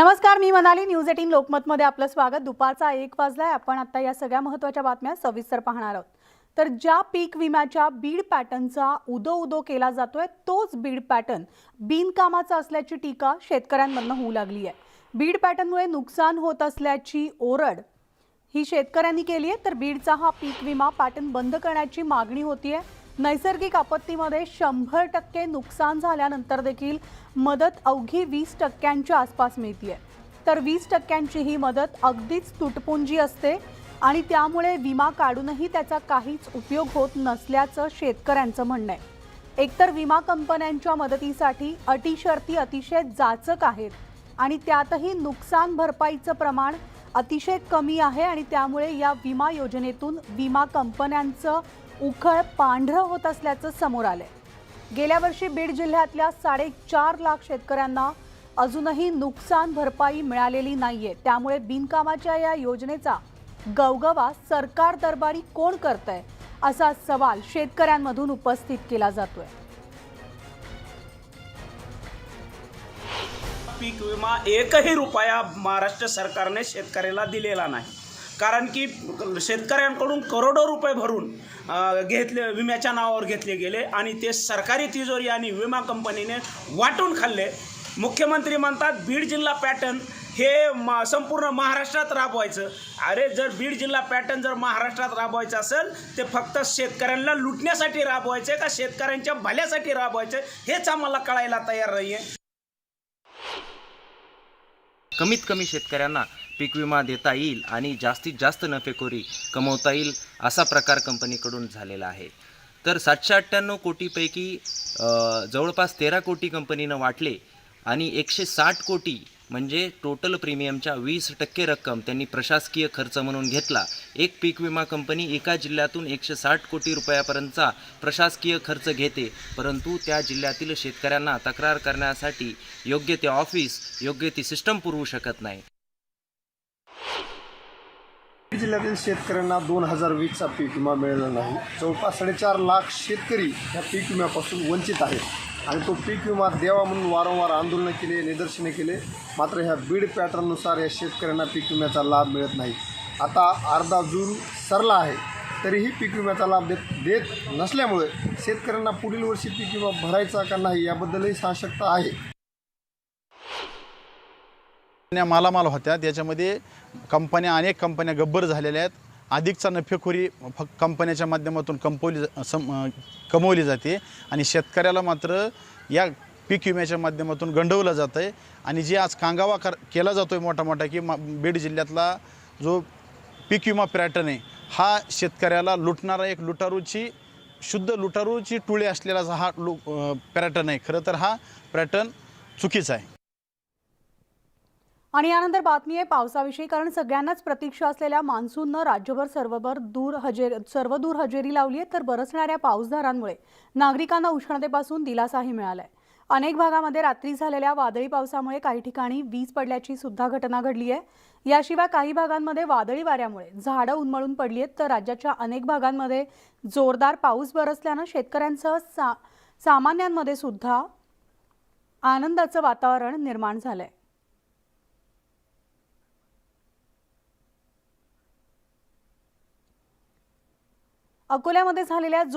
नमस्कार मी Manali news eighteen लोकमतमध्ये आपलं स्वागत. दुपारचा एक वाजलाय आपण आता या सगळ्या महत्त्वाच्या बातम्या सविस्तर पाहणार आहोत. तर ज्या पीक विम्याच्या बीड पॅटर्नचा उदो उदो केला जातोय तोच बीड पॅटर्न बिनकामाचा असल्याची टीका शेतकऱ्यांमधनं होऊ लागली आहे. बीड पॅटर्नमुळे नुकसान होत असल्याची ओरड ही शेतकऱ्यांनी केली आहे. तर बीडचा हा पीक विमा पॅटर्न बंद करण्याची मागणी होती आहे नैसर्गिक आपत्तीमध्ये शंभर टक्के नुकसान झाल्यानंतर देखील मदत अवघी वीस टक्क्यांच्या आसपास मिळतीये. तर वीस टक्क्यांची ही मदत अगदीच तुटपुंजी असते आणि त्यामुळे विमा काढूनही त्याचा काहीच उपयोग होत नसल्याचं शेतकऱ्यांचं म्हणणं आहे. एकतर विमा कंपन्यांच्या मदतीसाठी अटी शर्ती अतिशय जाचक आहेत आणि त्यातही नुकसान भरपाईचं प्रमाण अतिशय कमी आहे आणि त्यामुळे या विमा योजनेतून विमा कंपन्यांचं उखळ पांढरं होत असल्याचं समोर आलंय. गेल्या वर्षी बीड जिल्ह्यातल्या साडेचार लाख शेतकऱ्यांना अजूनही नुकसान भरपाई मिळालेली नाहीये. त्यामुळे बिनकामाच्या या योजनेचा गवगवा सरकार दरबारी कोण करतंय असा सवाल शेतकऱ्यांमधून उपस्थित केला जातोय. पीक विमा एकही रुपया महाराष्ट्र सरकारने शेतकऱ्याला दिलेला नाही. कारण की शेतकऱ्यांकडून करोडो रुपये भरून घेतले विम्याच्या नावावर घेतले गेले आणि ते सरकारी तिजोरी आणि विमा कंपनीने वाटून खाल्ले. मुख्यमंत्री म्हणतात बीड जिल्हा पॅटर्न हे मा संपूर्ण महाराष्ट्रात राबवायचं. अरे जर बीड जिल्हा पॅटर्न जर महाराष्ट्रात राबवायचं असेल ते फक्त शेतकऱ्यांना लुटण्यासाठी राबवायचे का शेतकऱ्यांच्या भल्यासाठी राबवायचे? हेच आम्हाला कळायला तयार नाही आहे कमीत कमी शेतकऱ्यांना पीक विमा देता येईल आणि जास्तीत जास्त नफेखोरी कमवता येईल असा प्रकार कंपनीकडून झालेला आहे. तर सातशे अठ्ठ्याण्णव कोटीपैकी जवळपास तेरा कोटी कंपनीनं वाटले आणि एकशे साठ कोटी म्हणजे टोटल प्रीमियमच्या वीस टक्के रक्कम त्यांनी प्रशासकीय खर्च म्हणून घेतला. एक पीक विमा कंपनी एका जिल्ह्यातून एकशे साठ कोटी रुपयापर्यंतचा प्रशासकीय खर्च घेते परंतु त्या जिल्ह्यातील शेतकऱ्यांना तक्रार करण्यासाठी योग्य ते ऑफिस योग्य ती सिस्टम पुरवू शकत नाही. जिल्ह्यातील शेतकऱ्यांना दोन हजार वीसचा पीक विमा मिळाला नाही. जवळपास साडेचार लाख शेतकरी या पीक विम्यापासून वंचित आहेत. आणि तो पीक विमा द्यावा म्हणून वारंवार आंदोलनं केले निदर्शने केले. मात्र ह्या बीड पॅटर्ननुसार या शेतकऱ्यांना पीक विम्याचा लाभ मिळत नाही. आता अर्धा जून सरला आहे. तरीही पीक विम्याचा लाभ देत देत नसल्यामुळे शेतकऱ्यांना पुढील वर्षी पीक विमा भरायचा का नाही याबद्दलही साशंकता आहे. कंपन्या मालामाल होत्या त्याच्यामध्ये कंपन्या अनेक कंपन्या गब्बर झालेल्या आहेत. अधिकचा नफेखोरी फक्त कंपन्याच्या माध्यमातून कंपवली जा- सम कमवली जाते आणि शेतकऱ्याला मात्र या पीक विम्याच्या माध्यमातून गंडवलं जातं आहे आणि जे आज कांगावा कर केला जातो आहे मोठा मोठा की मा बीड जिल्ह्यातला जो पीक विमा पॅटर्न आहे हा शेतकऱ्याला लुटणारा एक लुटारूची शुद्ध लुटारूची टुळे असलेला हा लु पॅटर्न आहे. खरं तर हा पॅटर्न चुकीचा आहे. आणि यानंतर बातमी आहे पावसाविषयी कारण सगळ्यांनाच प्रतीक्षा असलेल्या मान्सूननं राज्यभर सर्वभर दूर हजेर सर्व दूर हजेरी लावली आहे. तर बरसणाऱ्या पाऊसधारांमुळे नागरिकांना उष्णतेपासून दिलासाही मिळालाय. अनेक भागामध्ये रात्री झालेल्या वादळी पावसामुळे काही ठिकाणी वीज पडल्याची सुद्धा घटना घडली आहे. याशिवाय काही भागांमध्ये वादळी वाऱ्यामुळे झाडं उन्मळून पडली आहेत. तर राज्याच्या अनेक भागांमध्ये जोरदार पाऊस बरसल्यानं शेतकऱ्यांसह सा सामान्यांमध्ये सुद्धा आनंदाचं वातावरण निर्माण झालं आहे अकोल्यामध्ये झालेल्या जो